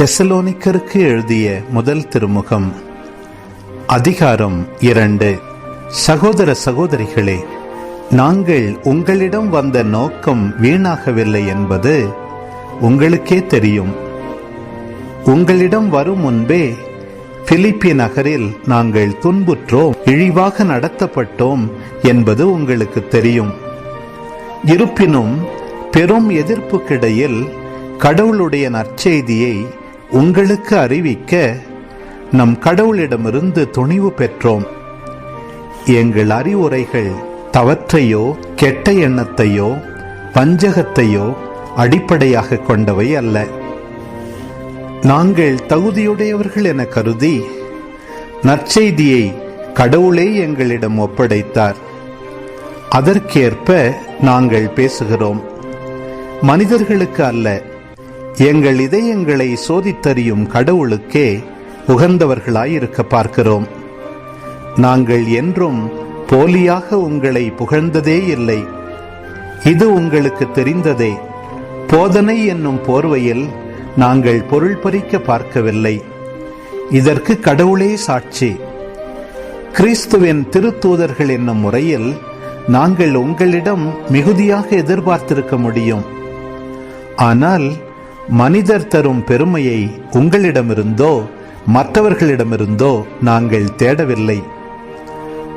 தெசலோனிக்கருக்கு எழுதிய முதல் திருமுகம். அதிகாரம் இரண்டு. சகோதர சகோதரிகளே நாங்கள் உங்களிடம் வந்த நோக்கம் வீணாகவில்லை என்பது உங்களுக்கே தெரியும். உங்களிடம் வரும் முன்பே பிலிப்பி நகரில் நாங்கள் துன்புற்றோம் இழிவாக நடத்தப்பட்டோம் என்பது உங்களுக்கு தெரியும். இருப்பினும் பெரும் எதிர்ப்புக்கிடையில் கடவுளுடைய நற்செய்தியை உங்களுக்கு அறிவிக்க நம் கடவுளிடமிருந்து துணிவு பெற்றோம். எங்கள் அறிவுரைகள் தவற்றையோ கெட்ட எண்ணத்தையோ வஞ்சகத்தையோ அடிப்படையாக கொண்டவை அல்ல. நாங்கள் தகுதியுடையவர்கள் என கருதி நற்செய்தியை கடவுளே எங்களிடம் ஒப்படைத்தார். அதற்கேற்ப நாங்கள் பேசுகிறோம். மனிதர்களுக்கு அல்ல எங்கள் இதயங்களை சோதித்தறியும் கடவுளுக்கே உகந்தவர்களாயிருக்க பார்க்கிறோம். நாங்கள் என்றும் போலியாக உங்களை புகழ்ந்ததே இல்லை. இது உங்களுக்கு தெரிந்ததே. போதனை என்னும் போர்வையில் நாங்கள் பொருள் பறிக்க பார்க்கவில்லை. இதற்கு கடவுளே சாட்சி. கிறிஸ்துவின் திருத்தூதர்கள் என்னும் முறையில் நாங்கள் உங்களிடம் மிகுதியாக எதிர்பார்த்திருக்க முடியும். ஆனால் மனிதர் தரும் பெருமையை உங்களிடமிருந்தோ மற்றவர்களிடமிருந்தோ நாங்கள் தேடவில்லை.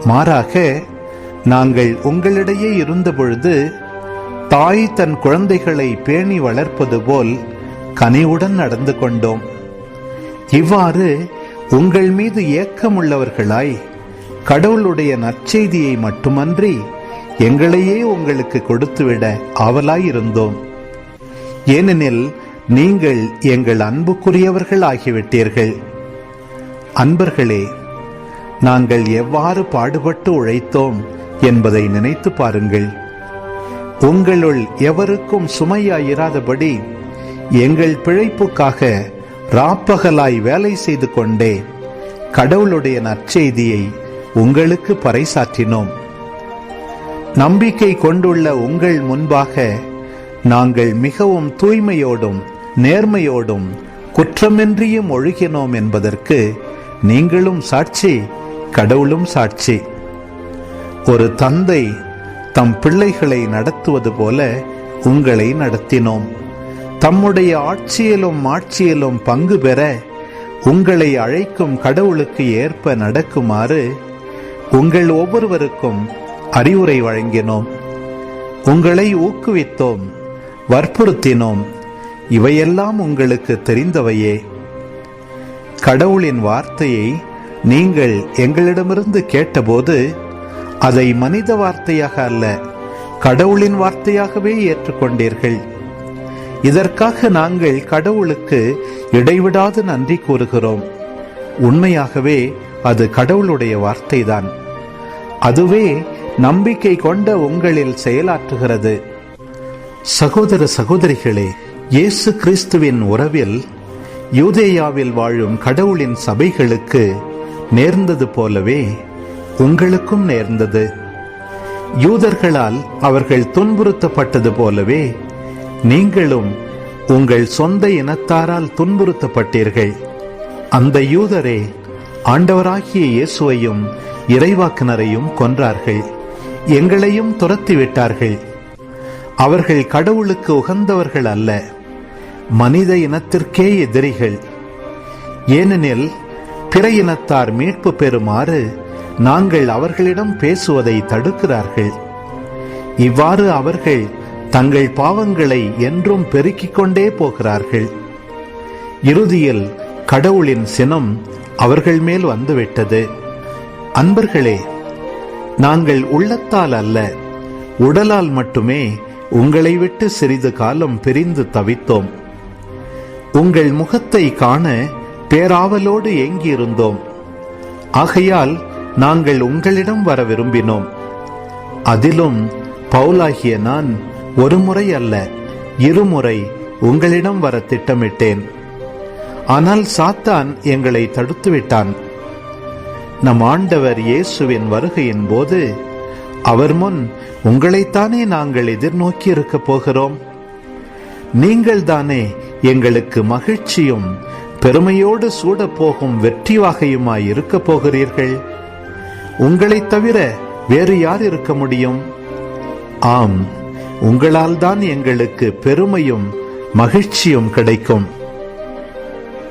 மாறாக நாங்கள் உங்களிடையே இருந்தபொழுது தாய் தன் குழந்தைகளை பேணி வளர்ப்பது போல் கனிவுடன் நடந்து கொண்டோம். இவ்வாறு உங்கள் மீது ஏக்கமுள்ளவர்களாய் கடவுளுடைய நற்செய்தியை மட்டுமன்றி எங்களையே உங்களுக்கு கொடுத்துவிட ஆவலாயிருந்தோம். ஏனெனில் நீங்கள் எங்கள் அன்புக்குரியவர்கள் ஆகிவிட்டீர்கள் அன்பர்களே நாங்கள் எவ்வாறு பாடுபட்டு உழைத்தோம் என்பதை நினைத்து பாருங்கள். உங்களுள் எவருக்கும் சுமையாயிராதபடி எங்கள் பிழைப்புக்காக ராப்பகலாய் வேலை செய்து கொண்டே கடவுளுடைய நற்செய்தியை உங்களுக்கு பறைசாற்றினோம். நம்பிக்கை கொண்டுள்ள உங்கள் முன்பாக நாங்கள் மிகவும் தூய்மையோடும் நேர்மையோடும் குற்றமின்றியும் ஒழுகினோம் என்பதற்கு நீங்களும் சாட்சி கடவுளும் சாட்சி. ஒரு தந்தை தம் பிள்ளைகளை நடத்துவது போல உங்களை நடத்தினோம். தம்முடைய ஆட்சியிலும் ஆட்சியிலும் பங்கு பெற உங்களை அழைக்கும் கடவுளுக்கு ஏற்ப நடக்குமாறு உங்கள் ஒவ்வொருவருக்கும் அறிவுரை வழங்கினோம். உங்களை ஊக்குவித்தோம் வற்புறுத்தினோம். இவையெல்லாம் உங்களுக்கு தெரிந்தவையே. கடவுளின் வார்த்தையை நீங்கள் எங்களிடமிருந்து கேட்டபோது அதை மனித வார்த்தையாக அல்ல கடவுளின் வார்த்தையாகவே ஏற்றுக்கொண்டீர்கள். இதற்காக நாங்கள் கடவுளுக்கு இடைவிடாது நன்றி கூறுகிறோம். உண்மையாகவே அது கடவுளுடைய வார்த்தைதான். அதுவே நம்பிக்கை கொண்ட உங்களில் செயலாற்றுகிறது. சகோதர சகோதரிகளே இயேசு கிறிஸ்துவின் உறவில் யூதேயாவில் வாழும் கடவுளின் சபைகளுக்கு நேர்ந்தது போலவே உங்களுக்கும் நேர்ந்தது. யூதர்களால் அவர்கள் துன்புறுத்தப்பட்டது போலவே நீங்களும் உங்கள் சொந்த இனத்தாரால் துன்புறுத்தப்பட்டீர்கள். அந்த யூதரே ஆண்டவராகிய இயேசுவையும் இறைவாக்கினரையும் கொன்றார்கள். எங்களையும் துரத்திவிட்டார்கள். அவர்கள் கடவுளுக்கு உகந்தவர்கள் அல்ல. மனித இனத்திற்கே எதிரிகள். ஏனெனில் பிற இனத்தார் மீட்பு பெறுமாறு நாங்கள் அவர்களிடம் பேசுவதை தடுக்கிறார்கள். இவ்வாறு அவர்கள் தங்கள் பாவங்களை என்றும் பெருக்கிக் கொண்டே போகிறார்கள். இறுதியில் கடவுளின் சினம் அவர்கள் மேல் வந்துவிட்டது. அன்பர்களே நாங்கள் உள்ளத்தால் அல்ல உடலால் மட்டுமே உங்களை விட்டு சிறிது காலம் பிரிந்து தவித்தோம். உங்கள் முகத்தை காண பேராவலோடு ஏங்கியிருந்தோம். ஆகையால் நாங்கள் உங்களிடம் வர விரும்பினோம். அதிலும் பவுலாகிய நான் ஒரு முறை அல்ல இருமுறை உங்களிடம் வர திட்டமிட்டேன். ஆனால் சாத்தான் எங்களை தடுத்துவிட்டான். நம் ஆண்டவர் இயேசுவின் வருகையின் போது அவர் முன் உங்களைத்தானே நாங்கள் எதிர்நோக்கி இருக்க போகிறோம். நீங்கள் தானே எங்களுக்கு மகிழ்ச்சியும் பெருமையோடு சூடப்போகும் வெற்றி வாகையுமாய் இருக்க போகிறீர்கள். உங்களைத் தவிர வேறு யார் இருக்க முடியும்? ஆம் உங்களால் தான் எங்களுக்கு பெருமையும் மகிழ்ச்சியும் கிடைக்கும்.